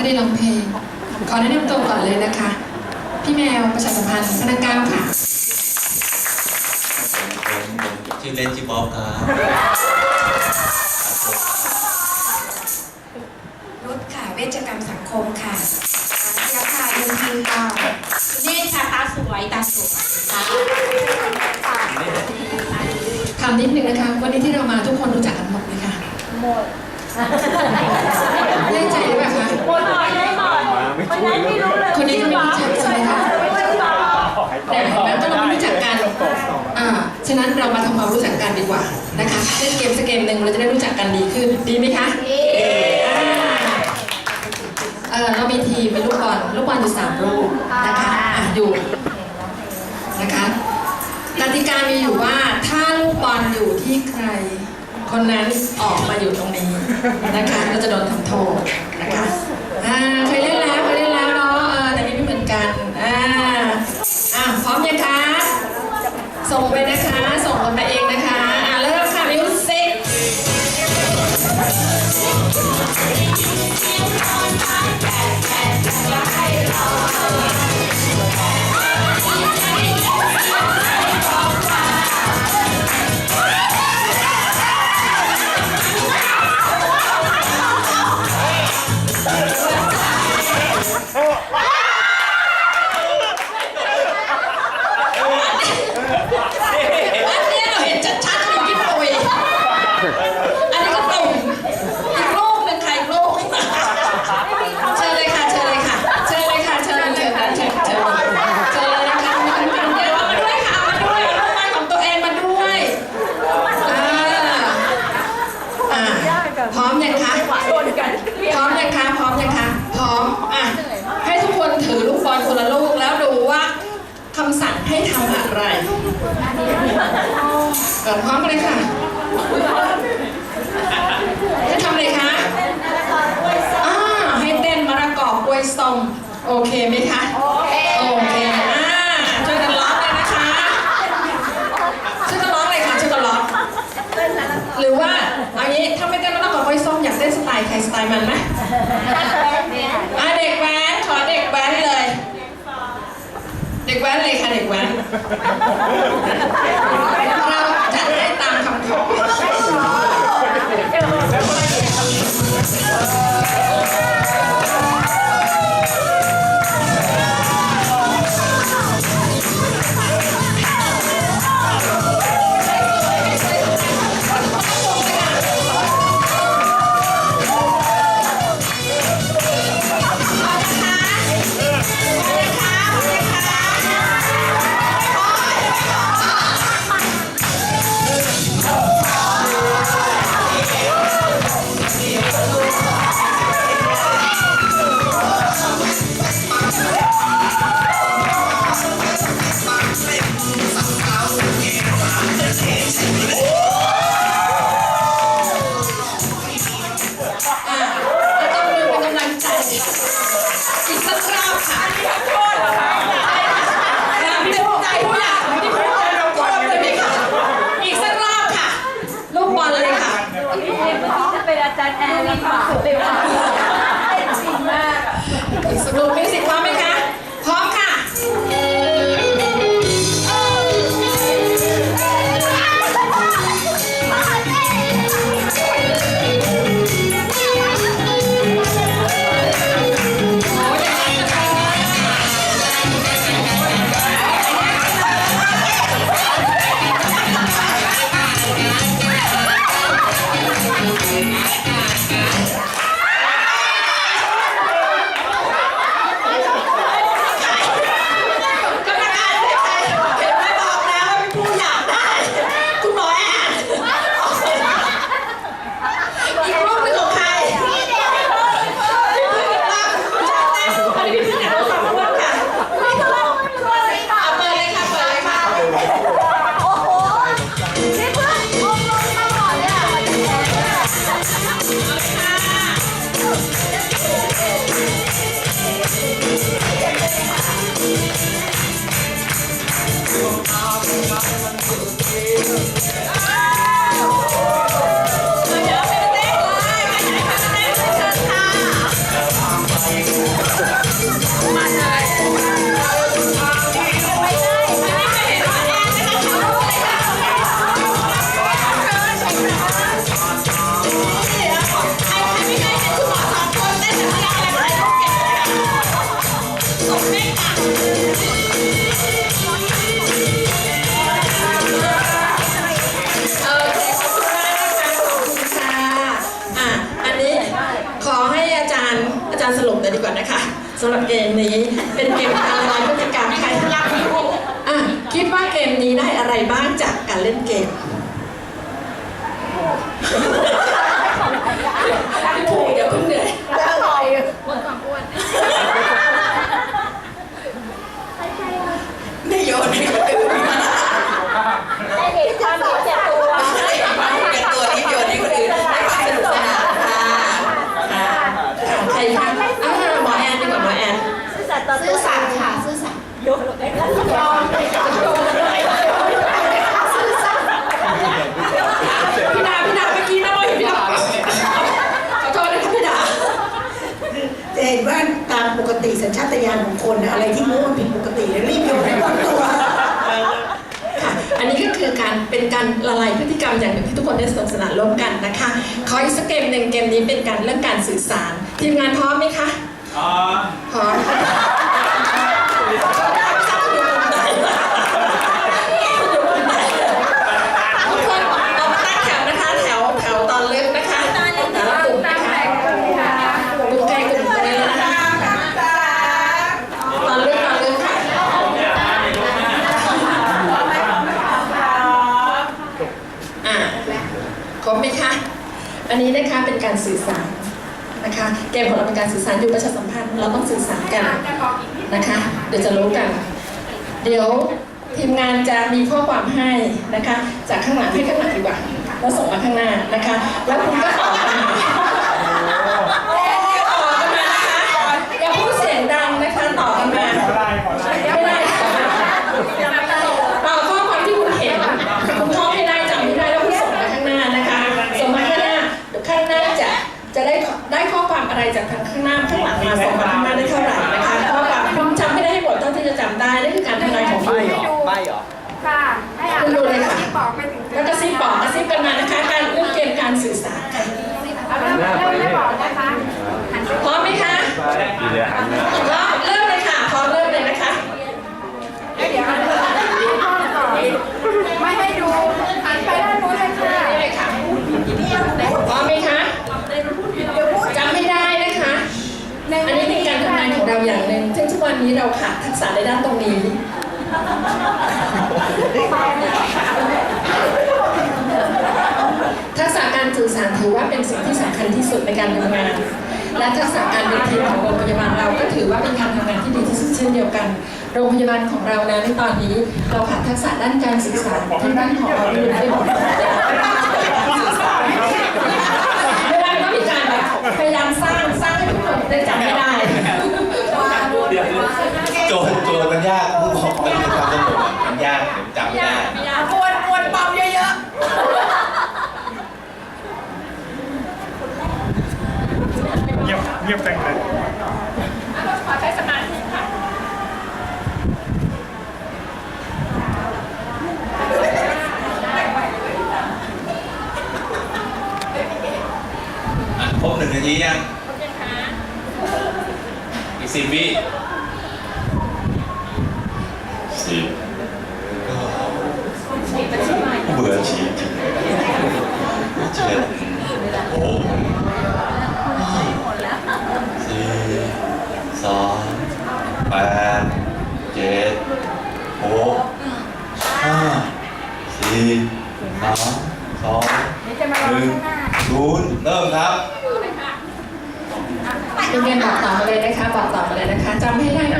ไม่ได้ร้องเพลง ขอแนะนำตัวก่อนเลยนะคะ พี่แมวประชาสัมพันธ์พนักงานค่ะ ผมผมชื่อเล่นชื่อบ๊อบครับนุชค่ะ เวชกรรมสังคมค่ะเสียค่ะยุนทิงค่ะเนตค่ะตาสวยตาสวยค่ะถามนิดนึงนะคะ วันนี้ที่เรามาทุกคนรู้จักกันหมดไหมคะหมดแน่ใจหรือเปล่า คะหมดหน่อยได้หมดวันนั้นไม่รู้เลยคนนี้ก็ไม่รู้จักใช่ไหมคะไม่รู้จักแต่เห็นไหมก็เราไม่รู้จักกันอ่าฉะนั้นเรามาทำความรู้จักกันดีกว่านะคะเล่นเกมสักเกมหนึ่งเราจะได้รู้จักกันดีขึ้นดีไหมคะเออเรามีทีมเป็นลูกบอลลูกบอลอยู่สามลูกนะคะอะอยู่นะคะกติกามีอยู่ว่าถ้าลูกบอลอยู่ที่ใคร คนนั้นออกมาอยู่ตรงนี้นะคะเราจะโดนทำโทษนะคะ อ่าเคยเล่นแล้วเคยเล่นแล้วเนาะเออแต่นี่ไม่เหมือนกันอ่าอะพร้อมยังคะส่งไปนะคะ เคไหมคะ โอเค โอเคอ่าช่วยกันร้องเลยนะคะช่วยกันร้องเลยค่ะช่วยกันร้องหรือว่าเอางี้ถ้าไม่เต้นมะระกอบกล้วยส้มอยากเต้นสไตล์ใครสไตล์มันไหมอะเด็กแว้นขอเด็กแว้นเลย เด็กแว้นเลยค่ะเด็กแว้นเราจัดให้ตามคำขอ อาจารย์แอนมีความสุขเลยว่าจริงมากอีกสักรูปมิวสิกพร้อมไหมคะ พี่ดาพี่ดาเมื่อกี้นะว่าเห็นพี่ดาขอโทษนะคะพี่ดาจะเห็นว่าตามปกติสัญชาตญาณของคนนะอะไรที่รู้ว่าผิดปกติรีบโยนให้หมดตัวค่ะอันนี้ก็คือการเป็นการละลายพฤติกรรมอย่างหนึ่งที่ทุกคนได้สนุกสนานร่วมกันนะคะขออีกสักเกมหนึ่งเกมนี้เป็นการเรื่องการสื่อสารทีมงานพร้อมไหมคะอ๋อพร้อมทุกคนเรามาตั้งแถวนะคะ แถวแถวตอนเล็กนะคะแต่ละกลุ่มนะคะกลุ่มใครกลุ่มใครนะคะตอนเล็กตอนเล็กค่ะอะครบไหมคะ อันนี้นะคะเป็นการสื่อสารนะคะ เกาเป็นการสื่อสารอยู่ประชาสัมพันธ์เราต้องสื่อสารกันนะคะ เดี๋ยวจะรู้กัน เดี๋ยวทีมงานจะมีข้อความให้นะคะ จากข้างหลังให้ข้างหลังดีกว่าแล้วส่งมาข้างหน้านะคะ แล้วคุณก็ ขาดทักษะในด้านตรงนี้ทักษะการสื่อสารถือว่าเป็นสิ่งที่สำคัญที่สุดในการทำงาน และทักษะการเป็นทีมของโรงพยาบาลเราก็ถือว่าเป็นการทำงานที่ดีที่สุดเช่นเดียวกัน โรงพยาบาลของเรานั้นตอนนี้เราขาดทักษะด้านการสื่อสารที่ด้านของเราไม่ได้บอกเวลาก็มีการแบบพยายามสร้างสร้างให้ทุกคนได้จำไม่ได้ โจทย์โจทย์มันยากผู้บอกมันมีความสนุกอะมันยากเดี๋ยวจำไม่ได้ปวดปวดปั๊มเยอะเงียบเงียบจังเลย ขอใช้สมาธิค่ะ อะครบหนึ่งนาทียังอีกสิบวิสิบก็เบื่อฉีดเจ็ดหกสี่สองแปดเจ็ดหกห้าสี่สามสอง ๆนี่จะมาล ห อง นึ่ง ข้างหน้า ศูนย์เริ่มครับ โรงเรียนบอกต่อมาเลยนะคะบอกต่อมาเลยนะคะ จำให้ได้นะ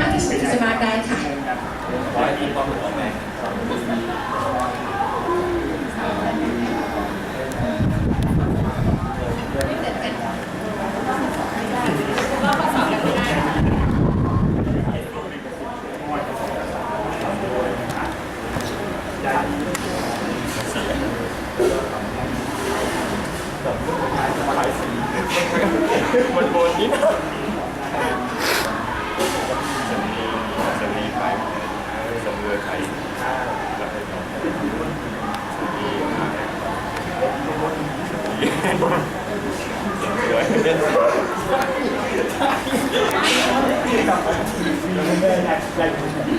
ได้อยู่ที่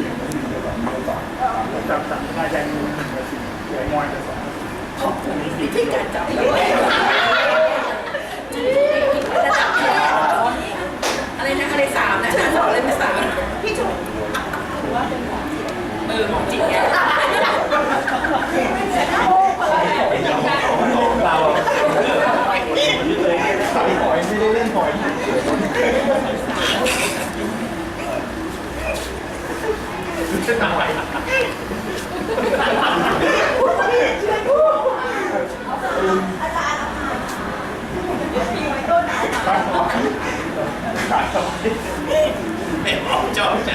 นจับจับได้ยู่หนึ่งเดือนสี่มอยเดืสองอันนี้สี่เดืจับไอะไรนะอะไรสามนะอาจรย์บอกเไม่สามพี่ชมว่าเป็นหมอจิออหมอจิตเนี่ยไม่ได้เล่นหอย อกจอบใจ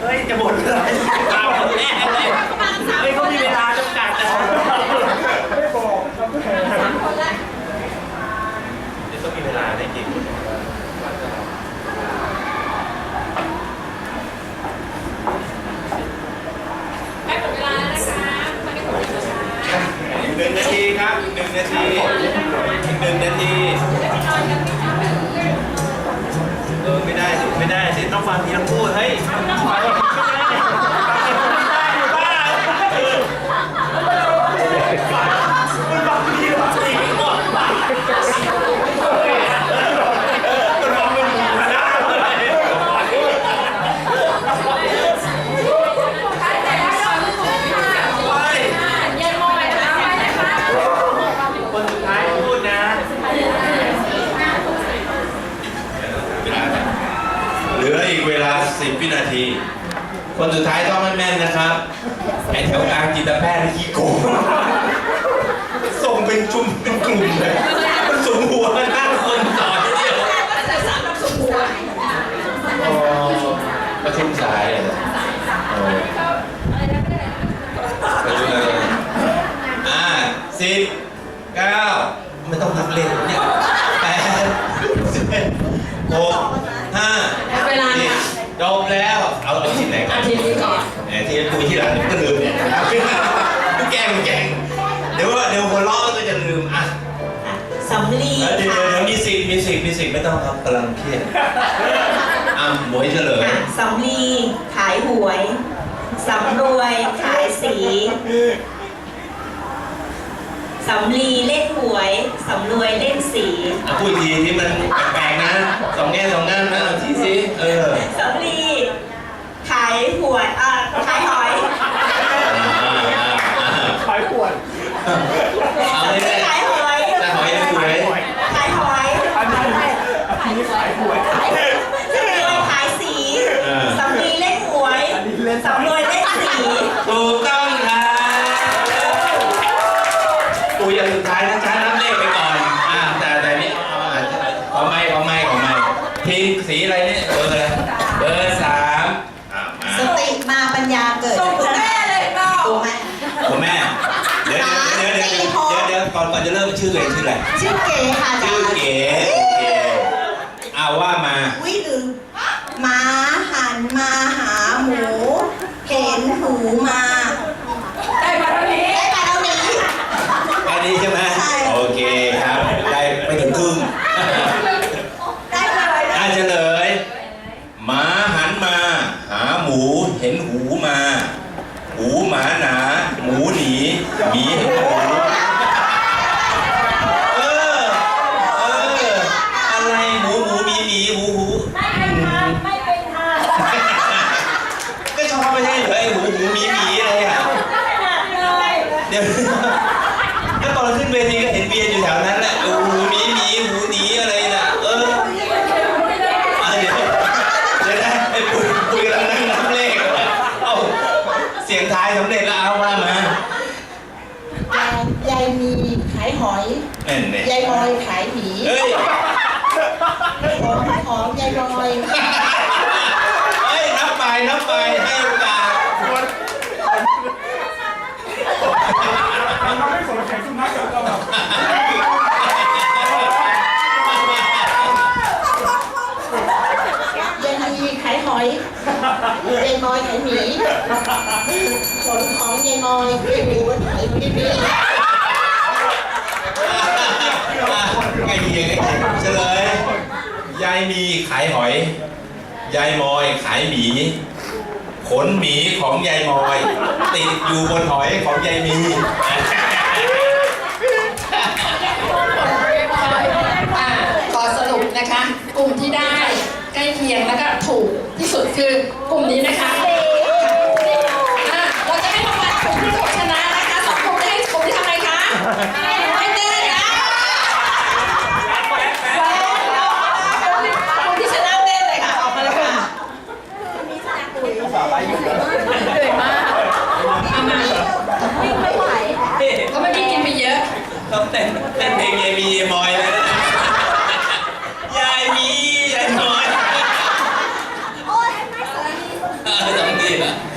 เฮ้ย จะหมดเลยตามคนแรกเลยเฮ้ยเขามีเวลาจำกัดนะไม่บอกครับเดี๋ยวต้องมีเวลาได้กินใกล้หมดเวลาแล้วนะคะไม่ได้หมดเวลา อีกห นึ่งนาทีครับอีกหนึ่งนาทีอีกหนึ่งนาทีเออไม่ได้สิไม่ได้สิต้องฟังทีละพูดเฮ้ยไม่ได้ไม่ได้ สิบเก้าไม่ต้องนับเลขเนี่ยแปดเจ็ดหกห้าเวลาสี่ค่ะจบแล้วเอาเอาที่ไหนก่ออานทีนี้ก่อน แหมที่คุยที่หลังก็ลืมเนี่ยแกล้งแกล้งเดี๋ยวว่าเดี๋ยวคนล้อก็จะลืมอะ สำลีเออเดี๋ยวค่ะเดี๋ยวมีสิทธิ์มีสิทธิ์มีสิทธิ์ไม่ต้องครับกำลังเครียดอะหมวยเฉลยสำลีขายหวย สำรวยขายสี สำลีเล่นหวยสำรวยเล่นสีอะพูดอีกทีที่มันแปลกๆนะสองแง่สองงามนะเอาทีสิเออสำลีขายหวยอ่าขายหอย อ่าอ่าอ่า ขายขวด เอาเลยแม่ ขายหอย แต่หอยเลยหวย ขายหอย อันนี้อันนี้ขายขวด ขายสำรวยขายสี สำลีเล่นหวย สำรวยเล่นสี ถูกต้องครับกูอย่างสุดท้ายนะช้านับเลขไปก่อนอ่าแต่แต่นี่เอาอาจจะขอไม่ขอไม่ขอไม่ทีมสีอะไรเนี่ยเบอร์อะไรเบอร์สามอ่ามา สติมาปัญญาเกิด ส่งคุณแม่เลยเปล่า ถูกไหม คุณแม่ เดี๋ยวเดี๋ยวเดี๋ยวเดี๋ยวเดี๋ยวเดี๋ยวก่อนก่อนจะเริ่ม ชื่อตัวเองชื่ออะไรชื่อเก๋ค่ะอาจาชื่อรย์เก๋โอเคเอาว่ามา วิลืมหมาหันมาหาหมูเห็นหูมาได้มาเท่านี้ ได้ปลาเราหนีแค่นี้ใช่ไหมใช่ โอเคครับ ได้ไปถึงครึ่งได้เลยอาเฉลยหมาหันมา หาหมูเห็นหูมา หูหมาหนา หมูหนีหมีเห็นหูเออเอออะไรหมูหมูหมีหมีหูหู ไม่เป็นทาง ก็ชอบไม่ใช่เหรอไอ้หูหูหมีหมีอะไรอะ เลย เดี๋ยวก็ตอนขึ้นเวทีก็เห็นเบียร์อยู่แถวนั้นแหละหูหมีหมีหูหนีอะไรน่ะเออ อะเดี๋ยวเดี๋ยวนะไอ้ปุยปุยกำลังนั่งนับเลขเอ้าเสี ยงทายสำเร็จแล้วเอาว่ามายายมีขายหอยเน่นเนี่ยยายมอยขายหมีเฮ้ยของของยายมอยเฮ้ยนับไปนับไปให้โอกาสมันไม่สนแข่งสุนัขกับเราแบบ ยายมีขายหอย ยายมอยขายหมีผลของยายมอยยายหมูขายหมีไงดีไงเฉลย ยายมีขายหอย ยายมอยขายหมี ขนหมีของยายมอย ติดอยู่บนหอยของยายมี อ่าขอสรุปนะคะ กลุ่มที่ได้ใกล้เคียงแล้วก็ถูก ที่สุดคือกลุ่มนี้นะคะ 对的。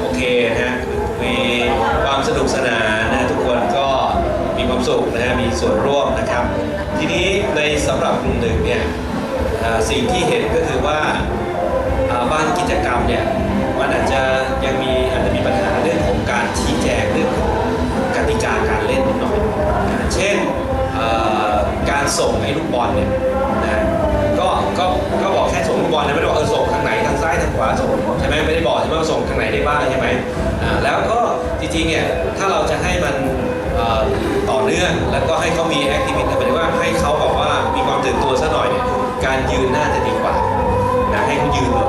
โอเคนะมีความสนุกสนานนะทุกคนก็มีความสุขนะมีส่วนร่วมนะครับ ทีนี้ในสำหรับกลุ่มหนึ่งเนี่ยสิ่งที่เห็นก็คือว่าบ้านกิจกรรมเนี่ยมันอาจจะยังมีอาจจะมีปัญหาเรื่องของการชี้แจงเรื่องของกติกาการเล่นนิดหน่อย เช่นการส่งไอ้ลูกบอลเนี่ยนะ ก็ก็บอกแค่ส่งลูกบอลนะไม่ได้บอกเออส่งทางไหนทางซ้ายทางขวาส่งใช่ไหมไม่ได้บอกใช่ไหมว่าส่งทางไหนได้บ้างใช่ไหมอ่าแล้วก็จริงๆเนี่ยถ้าเราจะให้มันต่อเนื่องแล้วก็ให้เขามีแอคทิวิตี้หมายว่าให้เขาบอกว่ามีความตื่นตัวซะหน่อยการยืนน่าจะดีกว่านะให้เขายืนเลย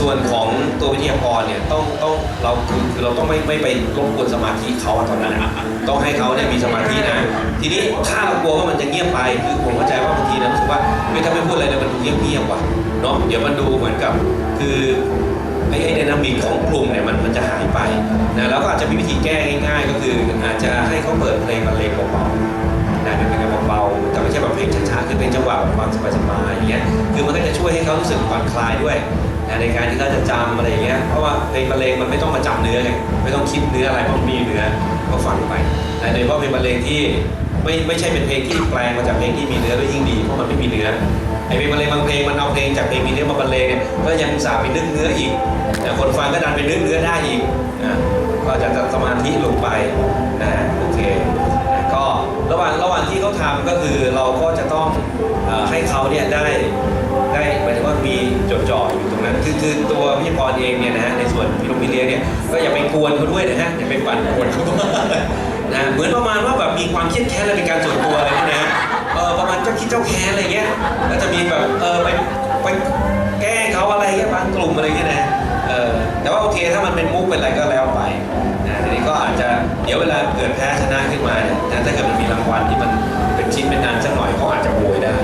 ส่วนของตัววิทยากรเนี่ยต้องต้องเราคือคือเราต้องไม่ไม่ไปรบกวนสมาธิเขาตอนนั้นอะต้องให้เขาเนี่ยมีสมาธินะ ทีนี้ถ้าเรากลัวว่ามันจะเงียบไปคือผมเข้าใจว่าบางทีนะรู้สึกว่าเฮ้ยถ้าไม่พูดอะไรเลยมันดูเงียบเงียบว่ะเนาะเดี๋ยวมันดูเหมือนกับคือไอ้ไอ้ไดนามิกของกลุ่มเนี่ยมันมันจะหายไปนะแล้วก็อาจจะมีวิธีแก้ง่ายๆ ก็คืออาจจะให้เขาเปิดเพลงบรรเลงเบาๆนะเป็นเพลงเบาๆแต่ไม่ใช่แบบเพลงช้าๆคือเป็นจังหวะแบบฟังสบายๆอย่างเงี้ยคือมันก็จะช่วยให้เขารู้สึกผ่อนคลายด้วย นะในการที่เขาจะจำอะไรอย่างเงี้ยเพราะว่าเพลงบรรเลงมันไม่ต้องมาจำเนื้อไงไม่ต้องคิดเนื้ออะไรเพราะมันมีเนื้อก็ฟังไปนะโดยเฉพาะเพลงบรรเลงที่ไม่ไม่ใช่เป็นเพลงที่แปลงมาจากเพลงที่มีเนื้อด้วยยิ่งดีเพราะมันไม่มีเนื้อไอเพลงบรรเลงบางเพลงมันเอาเพลงจากเพลงมีเนื้อมาบรรเลงเนี่ยก็ยังสาไปนึกเนื้ออีกแต่คนฟังก็ดันไปนึกเนื้อได้อีกอะก็จะสมาธิลงไปนะโอเคก็ระหว่างระหว่างที่เขาทำก็คือเราก็จะต้องให้เขาเนี่ยได้ได้หมายถึงว่ามีจดจ่ออยู่ คือคือตัวพิธีกรเองเนี่ยนะฮะในส่วนพี่ลงพี่เลี้ยงเนี่ยก็อย่าไปกวนเขาด้วยนะฮะอย่าไปปั่นกวนเขานะเหมือนประมาณว่าแบบมีความเครียดแค้นอะไรเป็นการส่วนตัวอะไรนี่นะเออประมาณเจ้าคิดเจ้าแค้นอะไรเงี้ยแล้วจะมีแบบเออไปไปแก้เขาอะไรเงี้ยบางกลุ่มอะไรเงี้ยนะเออแต่ว่าโอเคถ้ามันเป็นมุกเป็นอะไรก็แล้วไปนะทีนี้ก็อาจจะเดี๋ยวเวลาเกิดแพ้ชนะขึ้นมาเนี่ยนะถ้าเกิดมันมีรางวัลที่มันเป็นชิ้นเป็นอันสักหน่อยเขาอาจจะโวยได้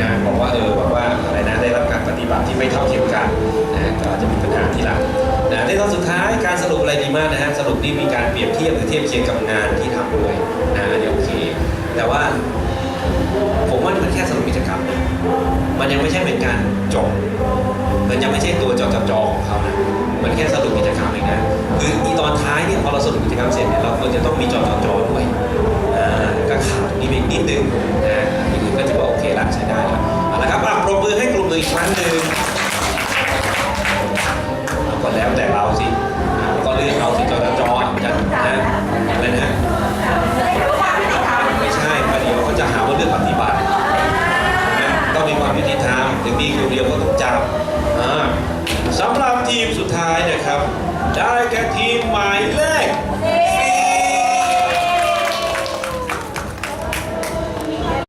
นะบอกว่าเออบอกว่าอะไร ฏิบัติที่ไม่เท่าเทียมกันนะก็อาจจะมีปัญหาที่หลังนะในตอนสุดท้ายการสรุปอะไรดีมากนะฮะสรุปนี่มีการเปรียบเทียบหรือเทียบเคียงกับงานที่ทำด้วยนะอันนี้โอเค แต่ว่า